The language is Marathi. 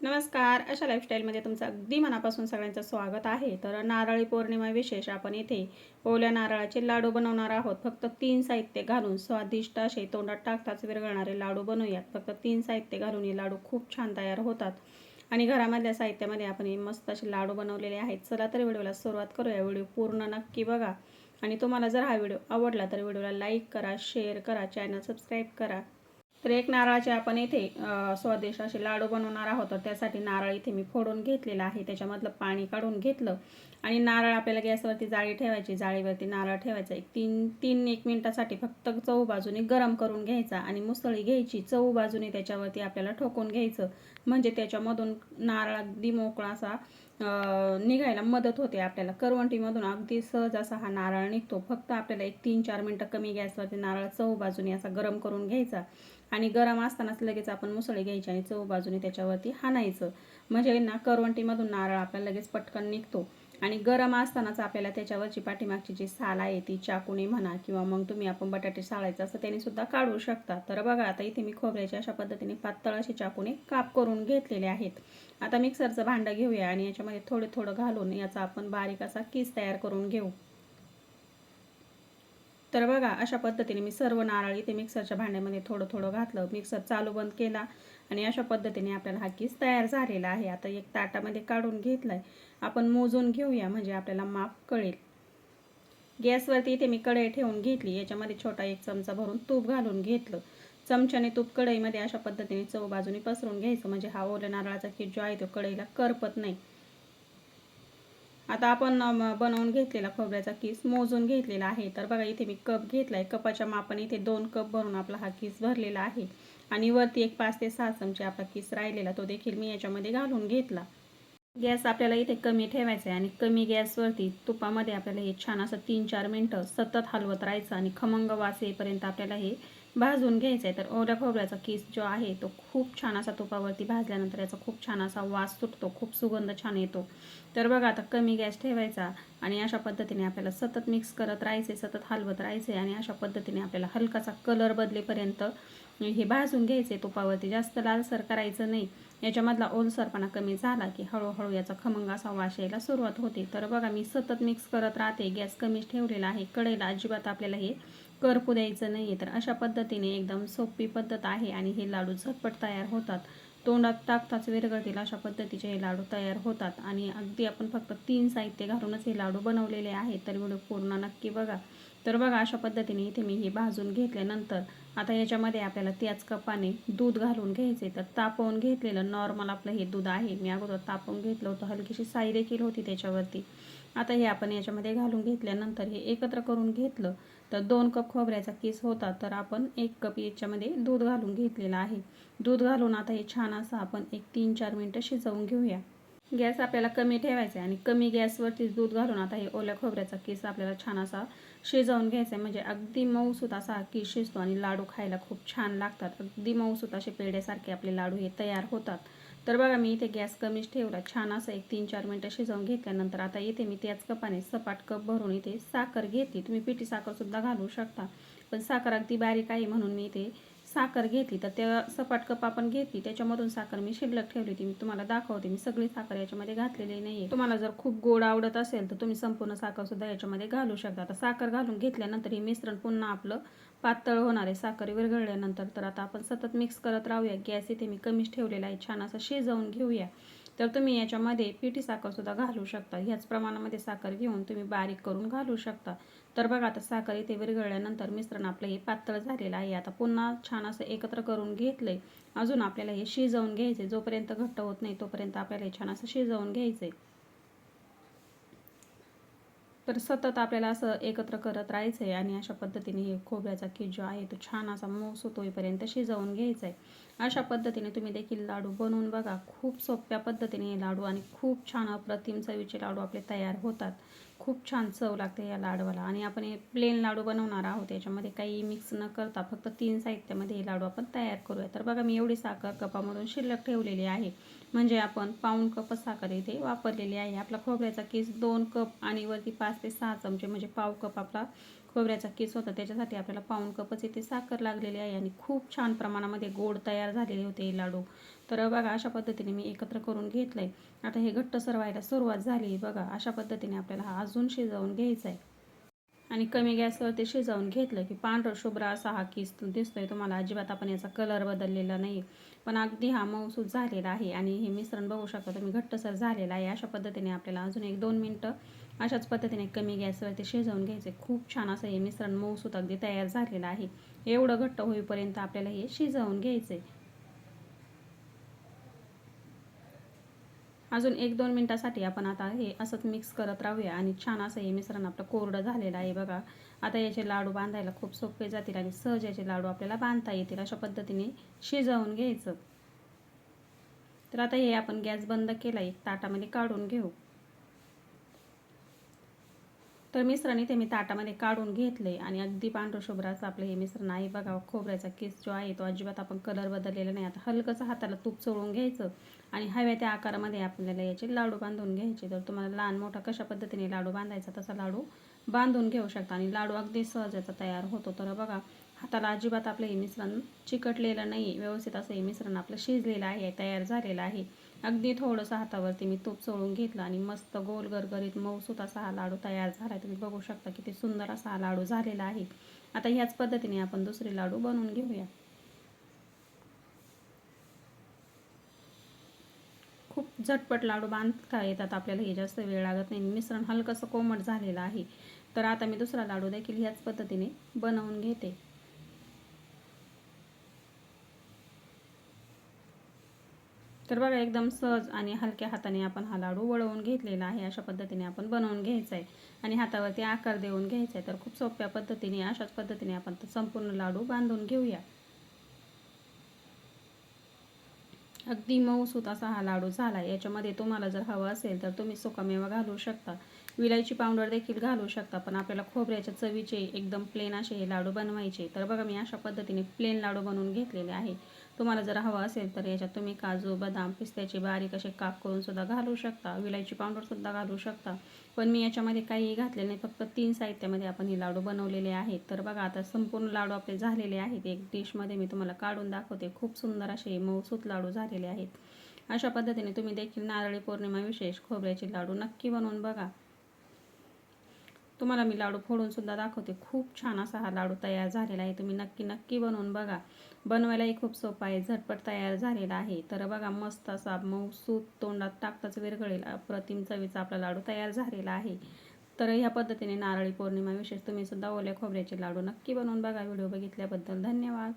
नमस्कार. अशा लाईफस्टाईलमध्ये तुमचं अगदी मनापासून सगळ्यांचं स्वागत आहे. तर नारळी पौर्णिमा विशेष आपण येथे ओल्या नारळाचे लाडू बनवणार आहोत. फक्त तीन साहित्य घालून स्वादिष्ट असे तोंडात टाकताच विरघळणारे लाडू बनवूयात. फक्त तीन साहित्य घालून हे लाडू खूप छान तयार होतात. आणि घरामधल्या साहित्यामध्ये आपण हे मस्त असे लाडू बनवलेले आहेत. चला तर व्हिडिओला सुरुवात करूया. व्हिडिओ पूर्ण नक्की बघा. आणि तुम्हाला जर हा व्हिडिओ आवडला तर व्हिडिओला लाईक करा शेअर करा चॅनल सबस्क्राईब करा. तर एक नारळाचे आपण इथे अ, स्वादिष्ट असे लाडू बनवणार आहोत. तर त्यासाठी नारळ इथे मी फोडून घेतलेला आहे. त्याच्यामधलं पाणी काढून घेतलं. आणि नारळ आपल्याला गॅसवरती जाळी ठेवायची. जाळीवरती नारळ ठेवायचा. एक तीन तीन एक मिनटासाठी फक्त चऊ बाजूने गरम करून घ्यायचा आणि मुसळी घ्यायची. चऊ बाजूने त्याच्यावरती आपल्याला ठोकून घ्यायचं. म्हणजे त्याच्यामधून नारळ अगदी मोकळा असा निघायला मदत होते आपल्याला. करवंटीमधून अगदी सहज असा हा नारळ निघतो. फक्त आपल्याला एक तीन चार मिनटं कमी गॅसवरती नारळ चऊ बाजूने असा गरम करून घ्यायचा. आणि गरम असतानाच लगेच आपण मुसळी घ्यायची आणि चव बाजूने त्याच्यावरती हाणायचं. म्हणजे ना करवंटीमधून नारळ आपल्याला लगेच पटकन निघतो. आणि गरम असतानाच आपल्याला त्याच्यावरची पाठीमागची जी साल आहे ती चाकूने म्हणा किंवा मग तुम्ही आपण बटाटे साळायचं असं त्याने सुद्धा काढू शकता. तर बघा आता इथे मी खोबऱ्याच्या अशा पद्धतीने पातळ असे चाकूने काप करून घेतलेले आहेत. आता मिक्सरचं भांडं घेऊया आणि याच्यामध्ये थोडं थोडं घालून याचा आपण बारीक असा किस तयार करून घेऊ. तर बघा अशा पद्धतीने मी सर्व नारळ इथे मिक्सरच्या भांड्यामध्ये थोडं थोडं घातलं. मिक्सर चालू बंद केला आणि अशा पद्धतीने आपल्याला हा किस तयार झालेला आहे. आता एक ताटामध्ये काढून घेतलाय. आपण मोजून घेऊया म्हणजे आपल्याला माप कळेल. गॅसवरती इथे मी कढई ठेवून घेतली. याच्यामध्ये छोटा एक चमचा भरून तूप घालून घेतलं. चमच्याने तूप कढईमध्ये अशा पद्धतीने चव बाजूने पसरून घ्यायचं. म्हणजे हा ओल्या नारळाचा किस जो आहे तो कढईला करपत नाही. आता आपण बनवून घेतलेला खोबऱ्याचा किस मोजून घेतलेला आहे. तर बघा इथे मी कप घेतला आहे कपाच्या मापाने इथे दोन कप भरून आपला हा किस भरलेला आहे. आणि वरती एक पाच ते सहा चमचे आपला किस राहिलेला तो देखील मी याच्यामध्ये घालून घेतला. गॅस आपल्याला इथे कमी ठेवायचा आहे आणि कमी गॅसवरती तुपामध्ये आपल्याला हे छान असं तीन चार मिनटं सतत हलवत राहायचं आणि खमंग वास येईपर्यंत आपल्याला हे भाजून घ्यायचं आहे तर ओल्या खोबऱ्याचा किस जो आहे तो खूप छान असा तुपावरती भाजल्यानंतर याचा खूप छान असा वास सुटतो खूप सुगंध छान येतो. तर बघा आता कमी गॅस ठेवायचा आणि अशा पद्धतीने आपल्याला सतत मिक्स करत राहायचे सतत हलवत राहायचे आणि अशा पद्धतीने आपल्याला हलकासा कलर बदलेपर्यंत हे भाजून घ्यायचे तुपावरती जास्त लालसर करायचं नाही. याच्यामधला ओलसरपणा कमी झाला की हळूहळू याचा खमंग असा वास यायला सुरुवात होते. तर बघा मी सतत मिक्स करत राहते. गॅस कमीच ठेवलेला आहे. कडेला अजिबात आपल्याला हे करपू द्यायचं नाही आहे तर अशा पद्धतीने एकदम सोपी पद्धत आहे आणि हे लाडू झटपट तयार होतात. तोंडात टाकताच विरघळतील अशा पद्धतीचे हे लाडू तयार होतात. आणि अगदी आपण फक्त तीन साहित्य घालूनच हे लाडू बनवलेले आहेत तर व्हिडिओ पूर्ण नक्की बघा. तर बघा अशा पद्धतीने इथे मी हे भाजून घेतल्यानंतर आता याच्यामध्ये आपल्याला त्याच कपाने दूध घालून घ्यायचे तर तापवून घेतलेलं नॉर्मल आपलं हे दूध आहे. मी अगोदर तापवून घेतलं होतं. हलकीशी साई देखील होती त्याच्यावरती. आता हे आपण याच्यामध्ये घालून घेतल्यानंतर हे एकत्र करून घेतलं. तर दोन कप खोबऱ्याचा केस होता तर आपण एक कप याच्यामध्ये दूध घालून घेतलेलं आहे. दूध घालून आता हे छान असं आपण एक तीन चार मिनटं शिजवून घेऊया. गॅस आपल्याला कमी ठेवायचा आहे आणि कमी गॅसवरतीच दूध घालून आता हे ओल्या खोबऱ्याचा किस आपल्याला छान असा शिजवून घ्यायचा आहे. म्हणजे अगदी मऊसूत असा हा किस शिजतो आणि लाडू खायला खूप छान लागतात. अगदी मऊसूत असे पेढ्यासारखे आपले लाडू हे तयार होतात. तर बघा मी इथे गॅस कमीच ठेवला. छान असं एक तीन चार मिनटं शिजवून घेतल्यानंतर आता इथे मी त्याच कपाने सपाट कप भरून इथे साखर घेतली तुम्ही पिठी साखरसुद्धा घालू शकता. पण साखर अगदी बारीक आहे म्हणून मी इथे साखर घेतली तर त्या सपाट कप आपण घेतली त्याच्यामधून साखर मी शिल्लक ठेवली होती. मी तुम्हाला दाखवते मी सगळी साखर याच्यामध्ये घातलेली नाही आहे तुम्हाला जर खूप गोड आवडत असेल तर तुम्ही संपूर्ण साखर सुद्धा याच्यामध्ये घालू शकता. आता साखर घालून घेतल्यानंतर हे मिश्रण पुन्हा आपलं पातळ होणार आहे साखर विरघळल्यानंतर. तर आता आपण सतत मिक्स करत राहूया. गॅस इथे मी कमीच ठेवलेला आहे छान असं शिजवून घेऊया. तर तुम्ही याच्यामध्ये पिठी साखरसुद्धा घालू शकता. ह्याच प्रमाणामध्ये साखर घेऊन तुम्ही बारीक करून घालू शकता. तर बघा आता साखर इथे विरघळल्यानंतर मिश्रण आपलं हे पातळ झालेलं आहे. आता पुन्हा छान असं एकत्र करून घेतलंय. अजून आपल्याला हे शिजवून घ्यायचे जोपर्यंत घट्ट होत नाही तोपर्यंत आपल्याला हे छान असं शिजवून घ्यायचंय. तर सतत आपल्याला असं एकत्र करत राहायचं आहे आणि अशा पद्धतीने हे खोबऱ्याचा किस जो आहे तो छान असा मऊसूत होईपर्यंत शिजवून घ्यायचा आहे अशा पद्धतीने तुम्ही देखील लाडू बनवून बघा. खूप सोप्या पद्धतीने हे लाडू आणि खूप छान अप्रतिम चवीचे लाडू आपले तयार होतात. खूप छान चव लागते या लाडवाला. आणि आपण हे प्लेन लाडू बनवणार आहोत. याच्यामध्ये काही मिक्स न करता फक्त तीन साहित्यामध्ये हे लाडू आपण तयार करूया. तर बघा मी एवढी साखर कपामधून शिल्लक ठेवलेली आहे. म्हणजे आपण पाऊण कप साखर इथे वापरलेली आहे. आपला खोबऱ्याचा केस दोन कप आणि वरती पाच ते सहा चमचे म्हणजे पाव कप आपला खोबऱ्याचा केस होता त्याच्यासाठी आपल्याला पाऊण कपच इथे साखर लागलेली आहे आणि खूप छान प्रमाणामध्ये गोड तयार झालेले होते हे लाडू. तर बघा अशा पद्धतीने मी एकत्र करून घेतलं आहे आता हे घट्टसर व्हायला सुरुवात झाली बघा अशा पद्धतीने आपल्याला हा अजून शिजवून घ्यायचा आहे. आणि कमी गॅसवर ते शिजवून घेतलं की पांढरं शुभ्र असा हा किस दिसतोय. तुम्हाला अजिबात आपण याचा कलर बदललेला नाही पण अगदी हा मऊसूद झालेला आहे आणि हे मिश्रण बघू शकता तुम्ही घट्टसर झालेला आहे. अशा पद्धतीने आपल्याला अजून एक दोन मिनटं अशाच पद्धतीने कमी गॅसवरती शिजवून घ्यायचे. खूप छान असं हे मिश्रण मऊसूत अगदी तयार झालेलं आहे. एवढं घट्ट होईपर्यंत आपल्याला हे शिजवून घ्यायचे. अजून एक दोन मिनटासाठी आपण आता हे असंच मिक्स करत राहूया आणि छान असं हे मिश्रण आपलं कोरडं झालेलं आहे बघा. आता याचे लाडू बांधायला खूप सोपे जातील आणि सहज याचे लाडू आपल्याला बांधता येतील अशा पद्धतीने शिजवून घ्यायचं. तर आता हे आपण गॅस बंद केला एक ताटामध्ये काढून घेऊ. तर मिश्रण इथे मी ताटामध्ये काढून घेतले आणि अगदी पांढरशुभ्र असं आपलं हे मिश्रण आहे बघा खोबऱ्याचा केस जो आहे तो अजिबात आपण कलर बदललेला नाही. आता हलकंसं हाताला तूप चोळून घ्यायचं आणि हव्या त्या आकारामध्ये आपल्याला याचे लाडू बांधून घ्यायचे. तर तुम्हाला लहान मोठा कशा पद्धतीने लाडू बांधायचा तसा लाडू बांधून घेऊ शकता आणि लाडू अगदी सहजाचा तयार होतो. तर बघा हाताला अजिबात आपलं हे मिश्रण चिकटलेलं नाही व्यवस्थित असं हे मिश्रण आपलं शिजलेलं आहे तयार झालेलं आहे. अगदी थोडंसं हातावरती मी तूप चोळून घेतलं आणि मस्त गोल गरगरीत मऊसूत असा हा लाडू तयार झाला आहे तुम्ही बघू शकता किती सुंदर असा हा लाडू झालेला आहे. आता ह्याच पद्धतीने आपण दुसरे लाडू बनवून घेऊया. खूप झटपट लाडू बांधता येतात आपल्याला हे जास्त वेळ लागत नाही. मिश्रण हलकंसं कोमट झालेलं आहे. तर आता मी दुसरा लाडू देखील ह्याच पद्धतीने बनवून घेते. तर बघा एकदम सहज आणि हलक्या हाताने आपण हा लाडू वळवून घेतलेला आहे. अशा पद्धतीने आपण बनवून घ्यायचा आहे आणि हातावरती आकार देऊन घ्यायचा आहे तर खूप सोप्या पद्धतीने अशाच पद्धतीने आपण संपूर्ण लाडू बांधून घेऊया. अगदी मऊसूत असा हा लाडू झाला. याच्यामध्ये तुम्हाला जर हवा असेल तर तुम्ही सुकामेवा घालू शकता. विलायची पावडर देखील घालू शकता पण आपल्याला खोबऱ्याच्या चवीचे एकदम प्लेन असे हे लाडू बनवायचे. तर बघा मी अशा पद्धतीने प्लेन लाडू बनवून घेतलेले आहे. तुम्हाला जर हवं असेल तर याच्यात तुम्ही काजू बदाम पिस्त्याचे बारीक असे काप करून सुद्धा घालू शकता. विलायची पावडरसुद्धा घालू शकता. पण मी याच्यामध्ये काहीही घातले नाही फक्त तीन साहित्यामध्ये आपण हे लाडू बनवलेले आहेत. तर बघा आता संपूर्ण लाडू आपले झालेले आहेत. एक डिशमध्ये मी तुम्हाला काढून दाखवते. खूप सुंदर असे मऊसूत लाडू झालेले आहेत. अशा पद्धतीने तुम्ही देखील नारळी पौर्णिमा विशेष खोबऱ्याचे लाडू नक्की बनवून बघा. तुम्हाला मी लाडू फोडून सुद्धा दाखवते. खूप छान असा हा लाडू तयार झालेला आहे. तुम्ही नक्की नक्की बनवून बघा. बनवायलाही खूप सोपा आहे. झटपट तयार झालेला आहे. तर बघा मस्त असा मऊ सूप तोंडात टाकताच विरघळेल. अप्रतिम चवीचा आपला लाडू तयार झालेला आहे. तर ह्या पद्धतीने नारळी पौर्णिमा विशेष तुम्ही सुद्धा ओल्या खोबऱ्याचे लाडू नक्की बनवून बघा. व्हिडिओ बघितल्याबद्दल धन्यवाद.